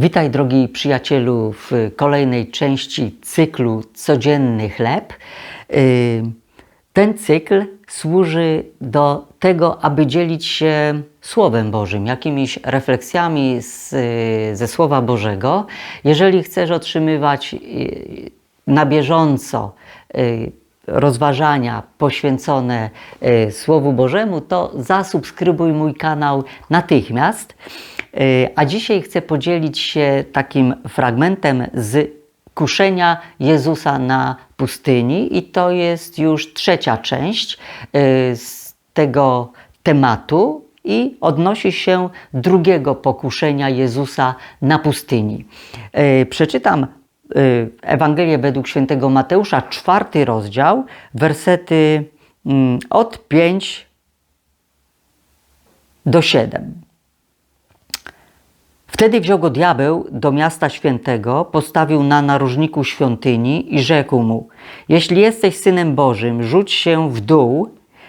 Witaj, drogi przyjacielu, w kolejnej części cyklu Codzienny Chleb. Y, Ten cykl służy do tego, aby dzielić się Słowem Bożym, jakimiś refleksjami z, ze Słowa Bożego. Jeżeli chcesz otrzymywać y, na bieżąco y, rozważania poświęcone Słowu Bożemu, to zasubskrybuj mój kanał natychmiast. Y, A dzisiaj chcę podzielić się takim fragmentem z kuszenia Jezusa na pustyni, i to jest już trzecia część y, z tego tematu i odnosi się drugiego pokuszenia Jezusa na pustyni. Y, Przeczytam Ewangelię według świętego Mateusza, czwarty rozdział, wersety mm, od 5 do 7. Wtedy wziął go diabeł do miasta świętego, postawił na narożniku świątyni i rzekł mu: Jeśli jesteś synem Bożym, rzuć się w dół.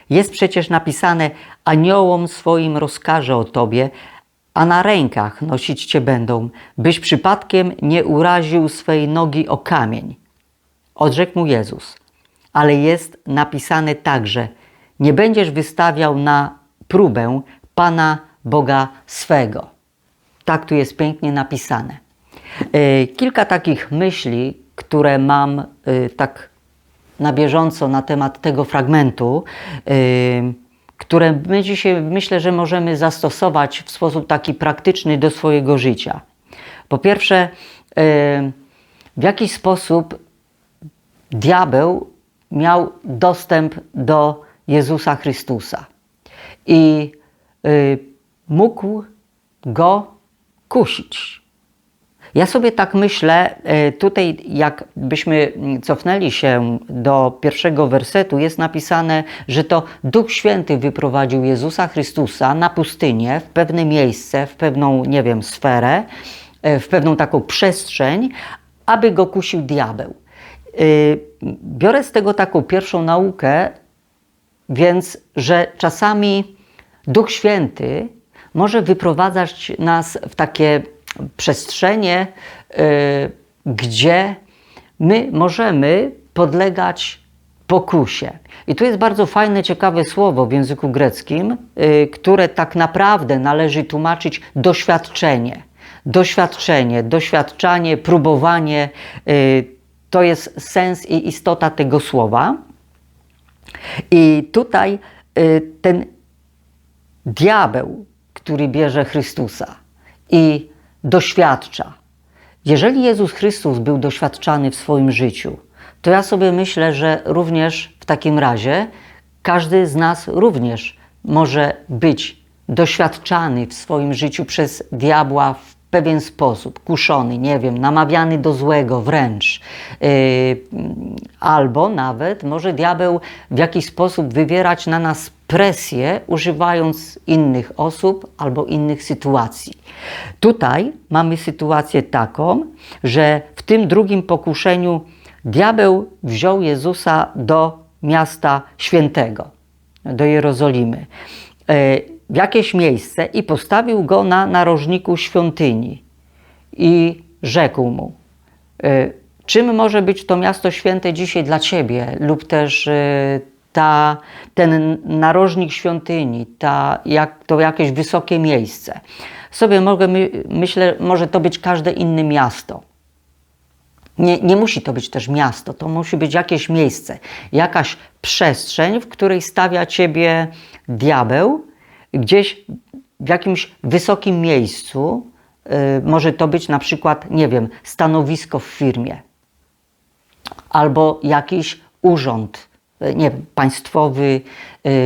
Jest przecież napisane: Aniołom swoim rozkaże o tobie, a na rękach nosić cię będą, byś przypadkiem nie uraził swej nogi o kamień. Odrzekł mu Jezus: Ale jest napisane także: Nie będziesz wystawiał na próbę Pana Boga swego. Tak tu jest pięknie napisane. E, Kilka takich myśli, które mam e, tak na bieżąco na temat tego fragmentu, e, które my dzisiaj myślę, że możemy zastosować w sposób taki praktyczny do swojego życia. Po pierwsze, w jaki sposób diabeł miał dostęp do Jezusa Chrystusa i mógł go kusić. Ja sobie tak myślę, y, tutaj jakbyśmy cofnęli się do pierwszego wersetu, jest napisane, że to Duch Święty wyprowadził Jezusa Chrystusa na pustynię, w pewne miejsce, w pewną, nie wiem, sferę, y, w pewną taką przestrzeń, aby go kusił diabeł. Y, Biorę z tego taką pierwszą naukę, więc, że czasami Duch Święty może wyprowadzać nas w takie przestrzenie, y, gdzie my możemy podlegać pokusie. I tu jest bardzo fajne, ciekawe słowo w języku greckim, y, które tak naprawdę należy tłumaczyć doświadczenie. Doświadczenie, doświadczanie, próbowanie y, to jest sens i istota tego słowa. I tutaj ten diabeł, który bierze Chrystusa i doświadcza. Jeżeli Jezus Chrystus był doświadczany w swoim życiu, to ja sobie myślę, że również w takim razie każdy z nas również może być doświadczany w swoim życiu przez diabła pewien sposób, kuszony, nie wiem, namawiany do złego wręcz, yy, albo nawet może diabeł w jakiś sposób wywierać na nas presję, używając innych osób albo innych sytuacji. Tutaj mamy sytuację taką, że w tym drugim pokuszeniu diabeł wziął Jezusa do miasta świętego, do Jerozolimy. W jakieś miejsce i postawił go na narożniku świątyni i rzekł mu: y, Czym może być to miasto święte dzisiaj dla ciebie, lub też y, ta, ten narożnik świątyni, ta, jak, to jakieś wysokie miejsce? Sobie mogę, my, myślę, może to być każde inne miasto. Nie, nie musi to być też miasto, to musi być jakieś miejsce, jakaś przestrzeń, w której stawia ciebie diabeł, gdzieś w jakimś wysokim miejscu, y, może to być na przykład, nie wiem, stanowisko w firmie albo jakiś urząd, y, nie wiem, państwowy,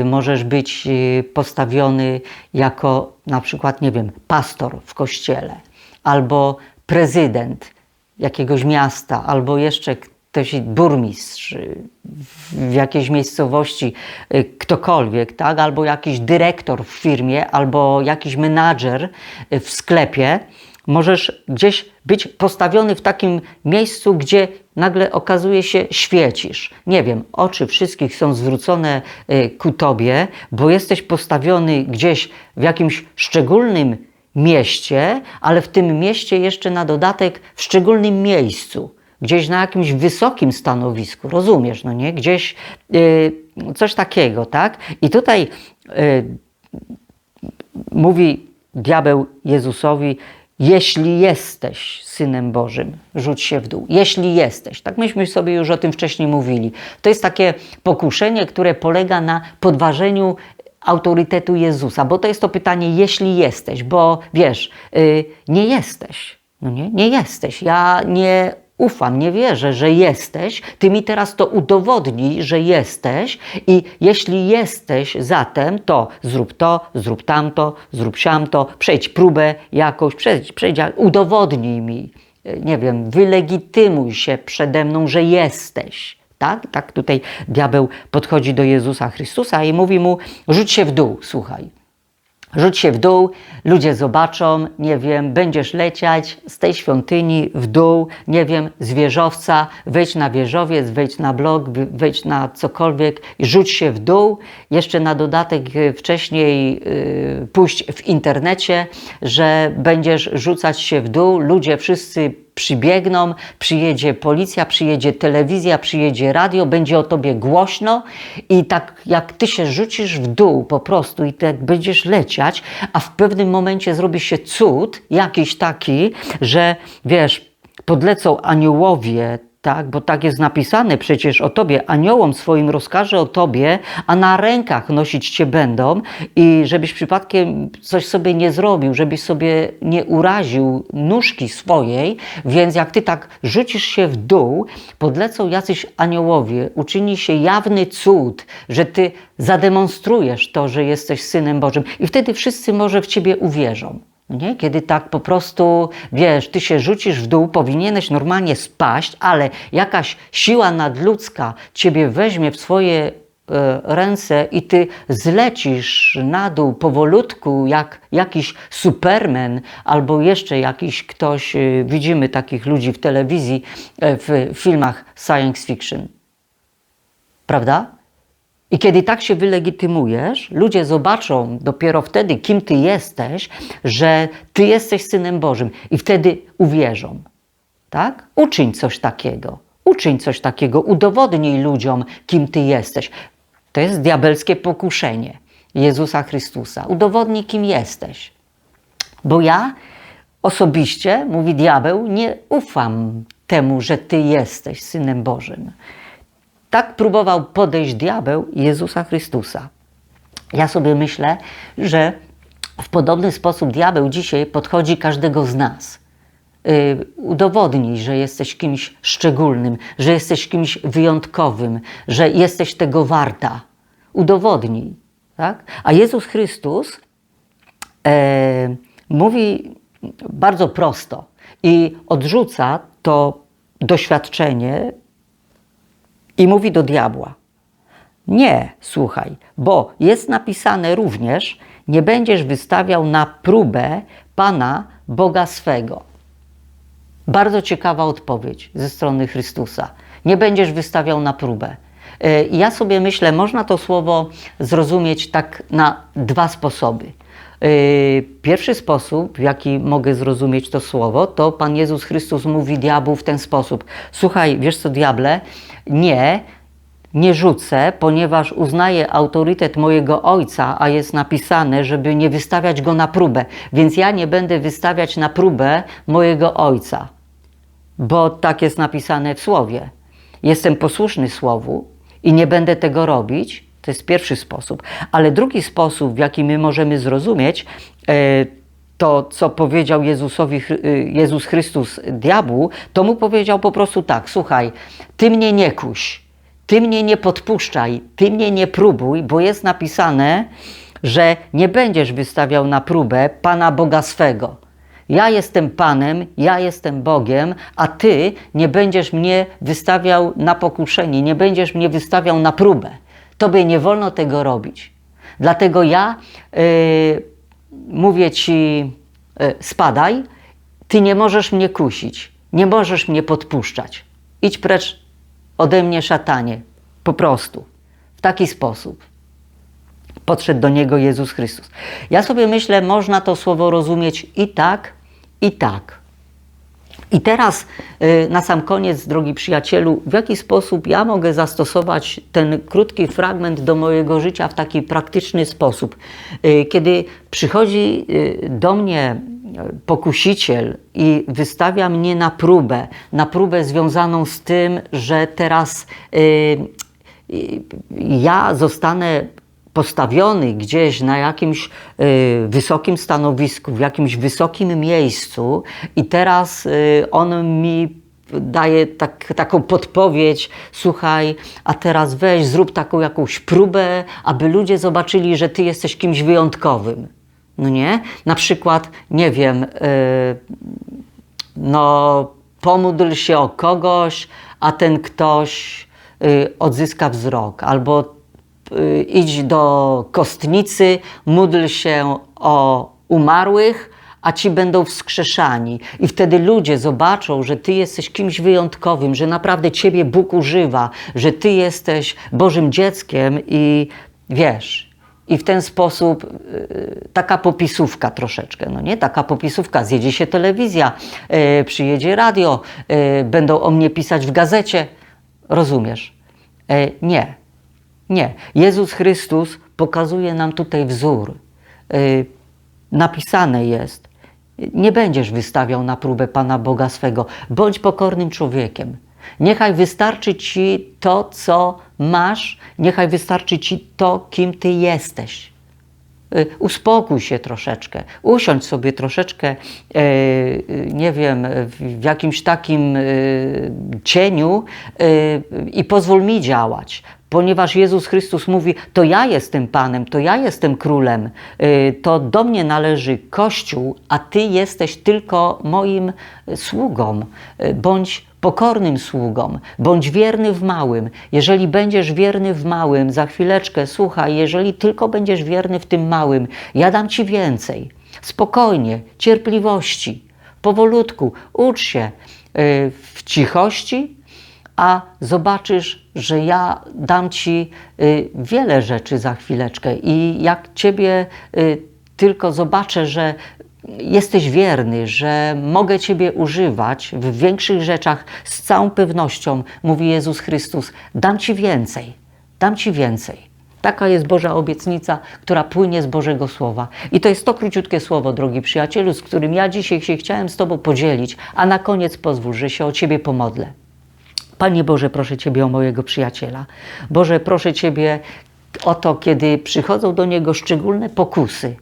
y, możesz być postawiony jako na przykład, nie wiem, pastor w kościele albo prezydent jakiegoś miasta, albo jeszcze ktoś burmistrz w jakiejś miejscowości, y, ktokolwiek, tak? albo jakiś dyrektor w firmie, albo jakiś menadżer y, w sklepie, możesz gdzieś być postawiony w takim miejscu, gdzie nagle okazuje się świecisz. Nie wiem, oczy wszystkich są zwrócone y, ku tobie, bo jesteś postawiony gdzieś w jakimś szczególnym mieście, ale w tym mieście jeszcze na dodatek w szczególnym miejscu, gdzieś na jakimś wysokim stanowisku, rozumiesz, no nie? Gdzieś y, coś takiego, tak? I tutaj y, mówi diabeł Jezusowi, jeśli jesteś synem Bożym, rzuć się w dół. Jeśli jesteś. Tak myśmy sobie już o tym wcześniej mówili. To jest takie pokuszenie, które polega na podważeniu autorytetu Jezusa, bo to jest to pytanie, jeśli jesteś, bo wiesz, yy, nie jesteś. No nie, nie jesteś. Ja nie ufam, nie wierzę, że jesteś. Ty mi teraz to udowodnij, że jesteś i jeśli jesteś zatem, to zrób to, zrób tamto, zrób siamto, przejdź próbę jakąś, przejdź, przejdź udowodnij mi, nie wiem, wylegitymuj się przede mną, że jesteś. Tak? tak tutaj diabeł podchodzi do Jezusa Chrystusa i mówi mu, rzuć się w dół, słuchaj. Rzuć się w dół, ludzie zobaczą, nie wiem, będziesz leciać z tej świątyni w dół, nie wiem, z wieżowca, wejdź na wieżowiec, wejdź na blok, wejdź na cokolwiek i rzuć się w dół. Jeszcze na dodatek e, wcześniej yy, pójść w internecie, że będziesz rzucać się w dół, ludzie wszyscy przybiegną, przyjedzie policja, przyjedzie telewizja, przyjedzie radio, będzie o tobie głośno i tak jak ty się rzucisz w dół po prostu i tak będziesz leciać, a w pewnym momencie zrobi się cud jakiś taki, że wiesz, podlecą aniołowie tak? Bo tak jest napisane przecież o Tobie, aniołom swoim rozkaże o Tobie, a na rękach nosić Cię będą i żebyś przypadkiem coś sobie nie zrobił, żebyś sobie nie uraził nóżki swojej, więc jak Ty tak rzucisz się w dół, podlecą jacyś aniołowie, uczyni się jawny cud, że Ty zademonstrujesz to, że jesteś Synem Bożym i wtedy wszyscy może w Ciebie uwierzą. Nie? Kiedy tak po prostu, wiesz, ty się rzucisz w dół, powinieneś normalnie spaść, ale jakaś siła nadludzka ciebie weźmie w swoje e, ręce i ty zlecisz na dół powolutku, jak jakiś superman albo jeszcze jakiś ktoś, e, widzimy takich ludzi w telewizji, e, w filmach science fiction. Prawda? I kiedy tak się wylegitymujesz, ludzie zobaczą dopiero wtedy, kim ty jesteś, że ty jesteś synem Bożym, i wtedy uwierzą. Tak? Uczyń coś takiego. Uczyń coś takiego, udowodnij ludziom, kim ty jesteś. To jest diabelskie pokuszenie Jezusa Chrystusa. Udowodnij, kim jesteś. Bo ja osobiście, mówi diabeł, nie ufam temu, że ty jesteś synem Bożym. Tak próbował podejść diabeł Jezusa Chrystusa. Ja sobie myślę, że w podobny sposób diabeł dzisiaj podchodzi każdego z nas. Yy, udowodnij, że jesteś kimś szczególnym, że jesteś kimś wyjątkowym, że jesteś tego warta. Udowodnij. Tak? A Jezus Chrystus e, mówi bardzo prosto i odrzuca to doświadczenie i mówi do diabła: Nie, słuchaj, bo jest napisane również: Nie będziesz wystawiał na próbę Pana Boga swego. Bardzo ciekawa odpowiedź ze strony Chrystusa. Nie będziesz wystawiał na próbę. E, ja sobie myślę, można to słowo zrozumieć tak na dwa sposoby. E, pierwszy sposób, w jaki mogę zrozumieć to słowo, to Pan Jezus Chrystus mówi diabłu w ten sposób: Słuchaj, wiesz co, diable, nie, nie rzucę, ponieważ uznaję autorytet mojego ojca, a jest napisane, żeby nie wystawiać go na próbę. Więc ja nie będę wystawiać na próbę mojego ojca, bo tak jest napisane w słowie. Jestem posłuszny słowu i nie będę tego robić. To jest pierwszy sposób. Ale drugi sposób, w jaki my możemy zrozumieć, e, to, co powiedział Jezusowi, y, Jezus Chrystus diabłu, to mu powiedział po prostu tak: Słuchaj, ty mnie nie kuś, ty mnie nie podpuszczaj, ty mnie nie próbuj, bo jest napisane, że nie będziesz wystawiał na próbę Pana Boga swego. Ja jestem Panem, ja jestem Bogiem, a Ty nie będziesz mnie wystawiał na pokuszenie, nie będziesz mnie wystawiał na próbę. Tobie nie wolno tego robić. Dlatego ja yy, mówię Ci, yy, spadaj, Ty nie możesz mnie kusić, nie możesz mnie podpuszczać. Idź precz ode mnie, szatanie. Po prostu. W taki sposób. podszedł do niego Jezus Chrystus. Ja sobie myślę, można to słowo rozumieć i tak, i tak. I teraz y, na sam koniec, drogi przyjacielu, w jaki sposób ja mogę zastosować ten krótki fragment do mojego życia w taki praktyczny sposób? Y, Kiedy przychodzi y, do mnie pokusiciel i wystawia mnie na próbę, na próbę związaną z tym, że teraz ja zostanę postawiony gdzieś na jakimś y, wysokim stanowisku, w jakimś wysokim miejscu i teraz y, on mi daje tak, taką podpowiedź, słuchaj, a teraz weź, zrób taką jakąś próbę, aby ludzie zobaczyli, że ty jesteś kimś wyjątkowym. No nie? Na przykład, nie wiem, y, no pomódl się o kogoś, a ten ktoś odzyska wzrok, albo idź do kostnicy, módl się o umarłych, a ci będą wskrzeszani. I wtedy ludzie zobaczą, że ty jesteś kimś wyjątkowym, że naprawdę ciebie Bóg używa, że ty jesteś Bożym dzieckiem i wiesz. I w ten sposób y, taka popisówka troszeczkę, no nie? Taka popisówka, zjedzie się telewizja, y, przyjedzie radio, y, będą o mnie pisać w gazecie. Rozumiesz? Nie, nie. Jezus Chrystus pokazuje nam tutaj wzór. E, napisane jest, nie będziesz wystawiał na próbę Pana Boga swego. Bądź pokornym człowiekiem. Niechaj wystarczy Ci to, co masz, niechaj wystarczy Ci to, kim Ty jesteś. Y, Uspokój się troszeczkę, usiądź sobie troszeczkę, y, nie wiem, w jakimś takim y, cieniu y, i pozwól mi działać. Ponieważ Jezus Chrystus mówi, to ja jestem Panem, to ja jestem Królem, y, to do mnie należy Kościół, a Ty jesteś tylko moim sługą. Y, Bądź pokornym sługą, bądź wierny w małym. Jeżeli będziesz wierny w małym, za chwileczkę, słuchaj, jeżeli tylko będziesz wierny w tym małym, ja dam Ci więcej. Spokojnie, cierpliwości, powolutku, ucz się y, w cichości, a zobaczysz, że ja dam Ci y, wiele rzeczy za chwileczkę i jak Ciebie y, tylko zobaczę, że jesteś wierny, że mogę Ciebie używać w większych rzeczach, z całą pewnością, mówi Jezus Chrystus, dam Ci więcej, dam Ci więcej. Taka jest Boża obietnica, która płynie z Bożego Słowa. I to jest to króciutkie słowo, drogi przyjacielu, z którym ja dzisiaj się chciałem z Tobą podzielić, a na koniec pozwól, że się o Ciebie pomodlę. Panie Boże, proszę Ciebie o mojego przyjaciela. Boże, proszę Ciebie o to, kiedy przychodzą do niego szczególne pokusy,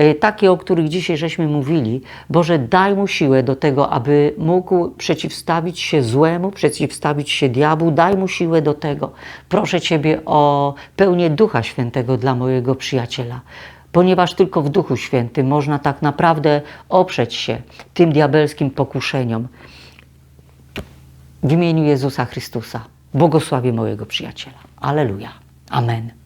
y, takie, o których dzisiaj żeśmy mówili. Boże, daj mu siłę do tego, aby mógł przeciwstawić się złemu, przeciwstawić się diabłu. Daj mu siłę do tego. Proszę Ciebie o pełnię Ducha Świętego dla mojego przyjaciela. Ponieważ tylko w Duchu Świętym można tak naprawdę oprzeć się tym diabelskim pokuszeniom. W imieniu Jezusa Chrystusa błogosławię mojego przyjaciela. Aleluja. Amen.